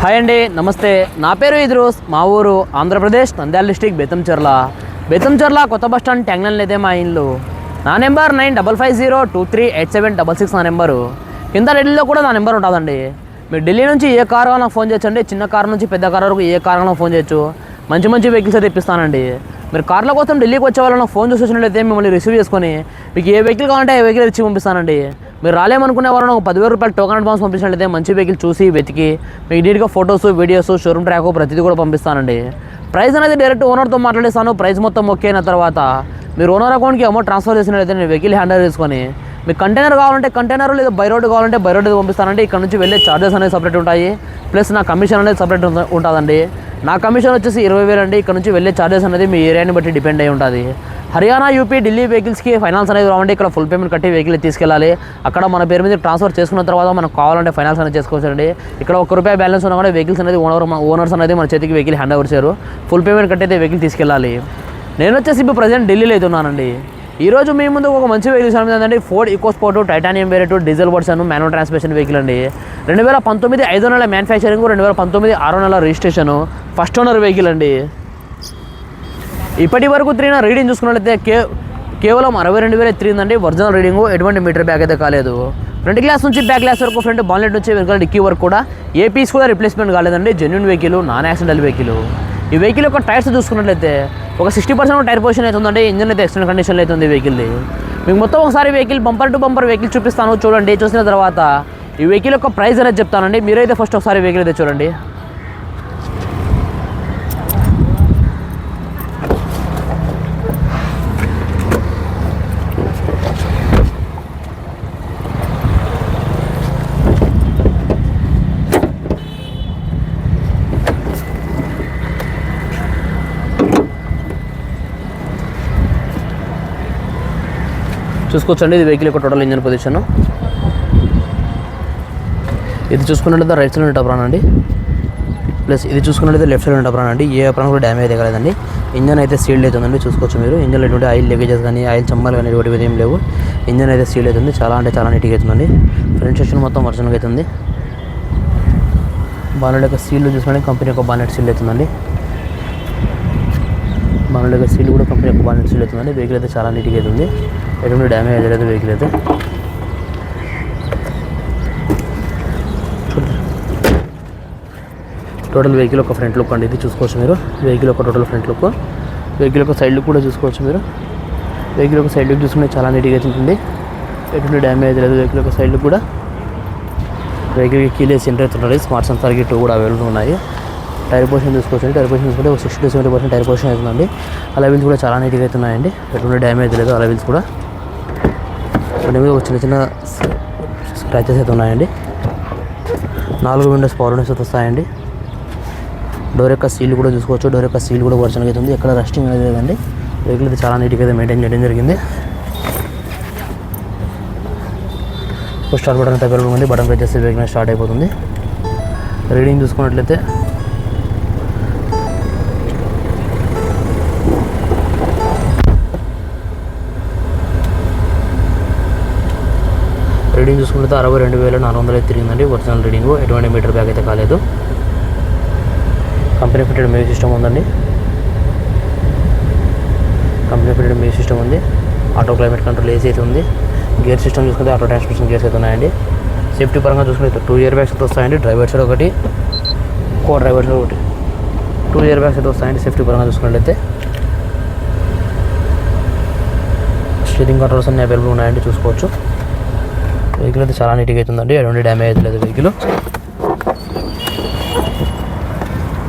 Hi అండి నమస్తే. నా పేరు ఇద్రోస్. మా ఊరు ఆంధ్రప్రదేశ్ నంద్యాల డిస్టిక్ బెతంచెర్ల బెతంచెర్ల కొత్త బస్ స్టాండ్ ట్యాంగ్లైన్ మా ఇల్లు. నా number nine double five zero two three eight seven double six నా నెంబరు. కింద ఢిల్లీలో కూడా నా నెంబర్ ఉంటుందండి. మీరు ఢిల్లీ నుంచి ఏ కారు కావాలన్నా ఫోన్ చేయొచ్చండి. చిన్న కారు నుంచి పెద్ద కార్ వరకు ఏ కారు కావాలన్నా ఫోన్ చేయొచ్చు. మంచి మంచి వెహికల్స్ తెప్పిస్తానండి మీరు కార్ల కోసం ఢిల్లీకి వచ్చే వాళ్ళని ఫోన్ చేసి వచ్చినట్లయితే మిమ్మల్ని రిసీవ్ చేసుకొని మీకు ఏ వెహికల్ కావాలంటే ఏ వెహికల్ ఇచ్చి పంపిస్తానండి. మీరు రాలేమనుకునే వాళ్ళు ఒక పదివేల రూపాయలు టోకన్ అడ్వాన్స్ పంపించినట్లయితే మంచి వెహికల్ చూసి వెతికి మీకు నీట్గా ఫొటోస్ వీడియోస్ షోరూమ్ ట్రాక్ ప్రతిదీ కూడా పంపిస్తానండి. ప్రైస్ అనేది డైరెక్ట్ ఓనర్తో మాట్లాడేస్తాను ప్రైస్ మొత్తం ఓకే అయిన తర్వాత మీరు ఓనర్ అకౌంట్కి అమౌంట్ ట్రాన్స్ఫర్ చేసినట్లయితే నేను వెహికల్ హ్యాండిల్ చేసుకొని మీకు కంటైనర్ కావాలంటే కంటైనర్ లేదా బై రోడ్ కావాలంటే బై రోడ్ పంపిస్తానండి. ఇక్కడ నుంచి వెళ్ళే చార్జెస్ అనేది సపరేట్ ఉంటాయి. ప్లస్ నా కమిషన్ అనేది సపరేట్ ఉంటుందండి. నా కమిషన్ వచ్చేసి ఇరవై వేలు అండి. ఇక్కడ నుంచి వెళ్ళే చార్జెస్ అనేది మీ ఏరియాని బట్టి డిపెండ్ అయి ఉంటుంది. హర్యానా యూపీ ఢిల్లీ వెహికల్స్కి ఫైనాన్స్ అనేది రావండి. ఇక్కడ ఫుల్ పేమెంట్ కట్టి వెహికల్ తీసుకెళ్ళాలి. అక్కడ మన పేరు మీద ట్రాన్స్ఫర్ చేసుకున్న తర్వాత మనకు కావాలంటే ఫైనాన్స్ అనేది చేసుకోవచ్చండి. ఇక్కడ ఒక రూపాయి బ్యాలెన్స్ ఉన్నా కూడా వెహికల్స్ అనేది ఓనర్ ఓనర్స్ అనేది మన చేతికి వెహికల్ హ్యాండ్ ఓవర్ చేయరు. ఫుల్ పేమెంట్ కట్టి అయితే వెహికల్ తీసుకెళ్ళాలి. నేను వచ్చేసి ఇప్పుడు ప్రజెంట్ ఢిల్లీలో అయితే ఉన్నానండి. ఈరోజు మీ ముందు ఒక మంచి వెహికల్ సార్ ఏంటంటే Ford EcoSport titanium variant diesel version manual transmission vehicle అండి. రెండు వేల పంతొమ్మిది ఐదో నెల మ్యానుఫ్యాక్చరింగ్ రెండు వేల పంతొమ్మిది ఆరో నెల రిజిస్ట్రేషన్ ఫస్ట్ ఓనర్ వెహికల్ అండి. ఇప్పటి వరకు తిరిగిన రీడింగ్ చూసుకున్నట్లయితే కే కేవలం అరవై రెండు వేల తిరిగిందండి ఒరిజినల్ రీడింగ్ ఎటువంటి మీటర్ బ్యాగ్ అయితే కాలేదు. ఫ్రంట్ గ్లాస్ నుంచి బ్యాక్ గ్లాస్ వరకు ఫ్రంట్ బాన్లెట్ నుంచి వెనకాల డిక్కీ వరకు కూడా ఏ పీస్ కూడా రిప్లేస్మెంట్ కాలేదండి. Genuine vehicle non accidental vehicle ఈ వెహికల్ యొక్క టైర్స్ చూసుకున్నట్లయితే ఒక సిక్స్టీ పర్సెంట్ టైర్ పొజిషన్ అయితే ఉందండి ఇంజన్ అయితే ఎక్స్టెంట్ కండిషన్లో అయితే ఉంది వెహికల్ది మీకు మొత్తం ఒకసారి vehicle bumper to bumper vehicle చూపిస్తాను చూడండి చూసిన తర్వాత ఈ వెహికల్ యొక్క ప్రైస్ అనేది చెప్తానండి. మీరైతే ఫస్ట్ ఒకసారి వెహికల్ అయితే చూడండి. చూసుకోవచ్చండి. ఇది వెహికల్ యొక్క టోటల్ ఇంజన్ పొజిషన్ ఇది చూసుకున్నట్లయితే రైట్ సైడ్ టప్రాన్ అండి. ప్లస్ ఇది చూసుకున్నట్లయితే లెఫ్ట్ సైడ్ టప్రాన్ అండి. ఏ అప్రాన్ కూడా డ్యామేజ్ అయితే ఇంజన్ అయితే సీల్ అవుతుందండి చూసుకోవచ్చు మీరు. ఇంజన్లో ఎటువంటి ఆయిల్ లీకేజెస్ కానీ ఆయిల్ చమ్మాలు కానీ ఎటువంటి ఏం లేవు. ఇంజన్ అయితే సీల్ అవుతుంది చాలా అంటే చాలా నీట్గా అవుతుందండి ఫ్రంట్ సెక్షన్ మొత్తం వర్షన్గా అవుతుంది బానెట్ యొక్క సీల్ చూసుకుంటే కంపెనీ యొక్క బానెట్ సీల్ అవుతుందండి బానెట్ యొక్క సీల్ కూడా కంపెనీ యొక్క బానెట్ సీల్ అవుతుందండి వెహికల్ అయితే చాలా నీట్గా అవుతుంది ఎటువంటి డ్యామేజ్ అయ్యలేదు వెహికల్ అయితే. టోటల్ వెహికల్ ఒక ఫ్రంట్ లుక్ అండి ఇది చూసుకోవచ్చు మీరు. వెహికల్ ఒక టోటల్ ఫ్రంట్ లుక్ వెహికల్ ఒక సైడ్ లుక్ కూడా చూసుకోవచ్చు మీరు. వెహికల్ ఒక సైడ్ లుక్ చూసుకుంటే చాలా నీట్గా ఉంటుంది ఎటువంటి డ్యామేజ్ లేదు వెహికల్ ఒక సైడ్ లుక్ కూడా. వెహికల్కి కీలే సెంటర్ అవుతుంటుంది స్మార్ట్ సెన్సార్ గిట్ కూడా అవైలబుల్ ఉన్నాయి. టైర్ పొజిషన్ చూసుకోవచ్చు టైర్ పొజిషన్ చూసుకుంటే ఒక sixty to seventy percent tyre position అవుతుందండి అలవిల్స్ కూడా చాలా నీట్గా అవుతున్నాయండి ఎటువంటి డ్యామేజ్ లేదు అలవిల్స్ కూడా. వాటి మీద ఒక చిన్న చిన్న స్క్రాచెస్ అయితే ఉన్నాయండి. నాలుగు విండోస్ పవర్ విండోస్ అయితే వస్తాయండి. డోర్ యొక్క సీల్ కూడా చూసుకోవచ్చు. డోర్ యొక్క సీల్ కూడా వర్షన్ అవుతుంది ఎక్కడ రస్టింగ్ అనేది లేదండి. వెహికల్ అయితే చాలా నీట్గా అయితే మెయింటైన్ చేయడం జరిగింది. స్టార్ట్ బటన్ అయితే అవైలబుల్ ఉంది. బటన్ ప్రెస్ చేస్తే వెహికల్ స్టార్ట్ అయిపోతుంది. రీడింగ్ చూసుకున్నట్లయితే రీడింగ్ చూసుకుంటే అరవై రెండు వేల నాలుగు వందలు అయితే తిరిగిందండి. Original reading. ఎటువంటి మీటర్ బ్యాగ్ అయితే కాలేదు. కంపెనీ ఫిటెడ్ మ్యూజిక్ సిస్టమ్ ఉందండి. కంపెనీ ఫిటెడ్ మ్యూజిక్ సిస్టమ్ ఉంది. ఆటో క్లైమేట్ కంట్రోల్ ఏసీ అయితే ఉంది. గేర్ సిస్టమ్ చూసుకుంటే ఆటో ట్రాన్స్మిషన్ గేర్స్ అయితే ఉన్నాయండి. సేఫ్టీ పరంగా చూసుకుంటే టూ ఇయర్ బ్యాగ్స్ అయితే వస్తాయండి. డ్రైవర్ సైడ్ ఒకటి కో డ్రైవర్ సైడ్ ఒకటి. టూ ఇయర్ బ్యాగ్స్ అయితే వస్తాయండి సేఫ్టీ పరంగా చూసుకున్నట్లయితే. స్టీరింగ్ కంట్రోల్స్ అన్ని అవైలబుల్ ఉన్నాయండి చూసుకోవచ్చు. వెహికల్ అయితే చాలా నీట్గా అవుతుందండి. ఎటువంటి డ్యామేజ్ అయితే లేదు వెహికల్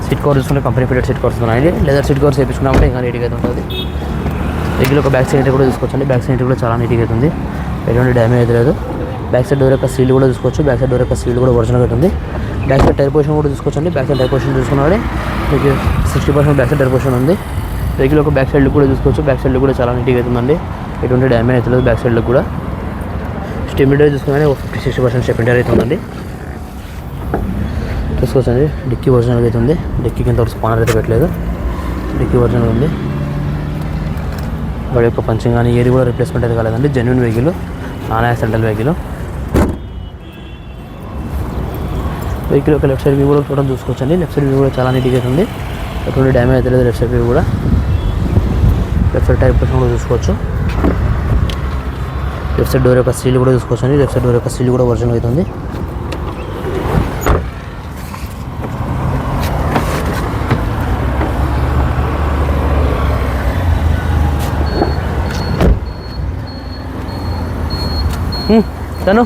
సీట్ కవర్ చూసుకుంటే కంపెనీ ఫిటెడ్ సీట్ కవర్స్ ఉన్నాయండి. లేదా సీట్ కవర్స్ వేయించుకున్నామంటే ఇంకా నీట్గా అయితే ఉంటుంది. వెహికల్ ఒక బ్యాక్ సైడ్ కూడా చూసుకోవచ్చండి. బ్యాక్ సైడ్ కూడా చాలా నీట్గా అవుతుంది. ఎటువంటి డ్యామేజ్ అయితే లేదు. బ్యాక్ సైడ్ డోర్ యొక్క సీల్ కూడా చూసుకోవచ్చు. బ్యాక్ సైడ్ డోర్ యొక్క సీల్ కూడా ఒరిజినల్ ఉంటుంది. బ్యాక్ సైడ్ టైర్ పొజిషన్ కూడా చూసుకోవచ్చండి. బ్యాక్ సైడ్ టైర్ పొజిషన్ చూసుకున్నాడే మీకు sixty percent back side tyre position ఉంది. వెహికల్ ఒక బ్యాక్ సైడ్ కూడా చూసుకోవచ్చు. బ్యాక్ సైడ్ కూడా చాలా నీట్గా అవుతుందండి. ఎటువంటి డ్యామేజ్ అయితే లేదు బ్యాక్ సైడ్ కూడా. స్టెమ్ డోర్ చూసుకున్నానే ఒక ఫిఫ్టీ సిక్స్టీ పర్సెంట్ స్టెప్ అయితే ఉందండి. చూసుకోవచ్చండి డిక్కీ ఒరిజినల్ అయితే ఉంది. డిక్కీ ఇంతవరకు స్పానర్ అయితే పెట్టలేదు. డిక్కీ ఒరిజినల్ ఉంది. వాడి యొక్క పంచింగ్ కానీ ఏది కూడా రిప్లేస్మెంట్ అయితే కాలేదండి. Genuine vehicle non accidental vehicle vehicle యొక్క లెఫ్ట్ సైడ్ వ్యూ కూడా చూడడం చూసుకోవచ్చండి. లెఫ్ట్ సైడ్ వ్యూ కూడా చాలా నీట్గా ఉంది. ఎటువంటి డ్యామేజ్ అయితే లేదు లెఫ్ట్ సైడ్ వ్యూ కూడా. లెఫ్ట్ సైడ్ టైర్ కూడా చూసుకోవచ్చు. లెఫ్ట్ సైడ్ డోర్ యొక్క సీల్ కూడా చూసుకోవచ్చండి లెఫ్ట్ సైడ్ డోర్ యొక్క సీల్ కూడా ఒరిజినల్ అవుతుంది. తను?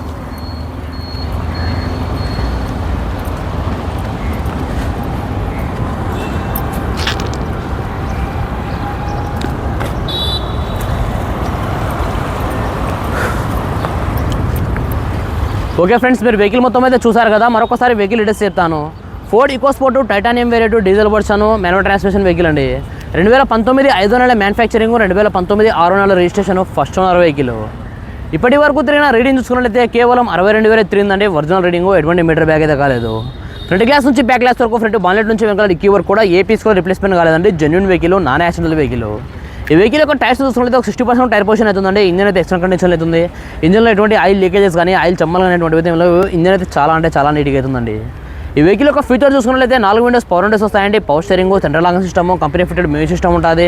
ఓకే ఫ్రెండ్స్ మీరు వెహికల్ మొత్తం అయితే చూసారు కదా మరొకసారి వెహికల్ డీటెయిల్స్ చెప్తాను. Ford EcoSport Titanium variant diesel version manual transmission vehicle అండి. రెండు వేల పంతొమ్మిది ఐదో నెల మ్యానుఫ్యాక్చరింగ్ రెండు వేల పంతొమ్మిది ఆరో నెల రిజిస్ట్రేషన్ ఫస్ట్ ఓనర్ వెహికల్ ఇప్పటి వరకు తిరిగిన రీడింగ్ చూసుకున్నట్లయితే కేవలం అరవై రెండు వేల తిరిగిందండి. ఒరిజినల్ రీడింగ్ ఎటువంటి మీటర్ బ్యాగ్ అయితే కాలేదు. ఫ్రంట్ గ్లాస్ నుంచి బ్యాక్ గ్లాస్ వరకు ఫ్రంట్ బాన్లెట్ నుంచి వెనకాల డిక్కీ వరకు కూడా ఏ పీస్ కూడా రిప్లేస్మెంట్ కాలేదండి. Genuine vehicle non accidental vehicle ఈ వెహికల్ యొక్క టైర్స్ చూసుకుంటే ఒక సిక్స్టీ పర్సెంట్ టైర్ పొజిషన్ అవుతుందండి ఇంజన్ అయితే ఎక్స్ట్రా కండిషన్ అవుతుంది ఇంజన్లో ఎటువంటి ఆయిల్ లీకేజెస్ కానీ ఆయిల్ చమ్మలు కానీ ఎటువంటి ఇంజన్ అయితే చాలా అంటే చాలా నీట్గా అవుతుందండి ఈ వెహికల్ యొక్క ఫీచర్ చూసుకున్నట్లయితే నాలుగు విండోస్ పవర్ విండోస్ వస్తాయండి. Power steering central lock system company fitted music system ఉంటుంది.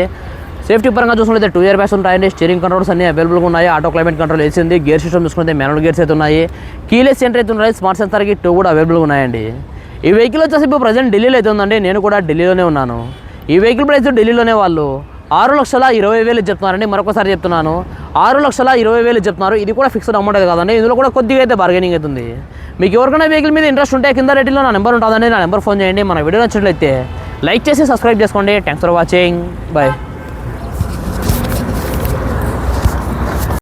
సేఫ్టీ పరంగా చూసుకుంటే టూ ఇయర్ బ్యాగ్స్ ఉంటాయండి. స్టీరింగ్ కంట్రోల్స్ అన్ని అవైలబుల్గా ఉన్నాయి. ఆటో క్లైమేట్ కంట్రోల్ వేసింది ఉంది. గేర్ సిస్టమ్ చూసుకుంటే మాన్యువల్ గేర్స్ అయితే ఉన్నాయి. కీలెస్ సెంటర్ అయితే ఉన్నాయి స్మార్ట్ సెన్సర్కి టూ కూడా అవైలబుల్గా ఉన్నాయండి. ఈ వెహికల్ వచ్చేసి ఇప్పుడు ప్రజెంట్ ఢిల్లీలో అయితే ఉందండి. నేను కూడా ఢిల్లీలోనే ఉన్నాను. ఈ వెహికల్ ప్రైస్ ఢిల్లీలోనే వాళ్ళు ఆరు లక్షల ఇరవై వేలు చెప్తున్నారండి మరొకసారి చెప్తున్నాను. ఆరు లక్షల ఇరవై వేలు చెప్తున్నారు ఇది కూడా ఫిక్స్డ్ అమౌంట్ అయితే కాదండి ఇందులో కూడా కొద్దిగా అయితే బార్గెనింగ్ అవుతుంది మీకు ఎవరికైనా వెహికల్ మీద ఇంట్రెస్ట్ ఉంటే కింద రేటింగ్లో నా నెంబర్ ఉంటుందండి నా నెంబర్ ఫోన్ చేయండి మన వీడియో నచ్చినట్లయితే లైక్ చేసి సబ్స్క్రైబ్ చేసుకోండి. Thanks for watching bye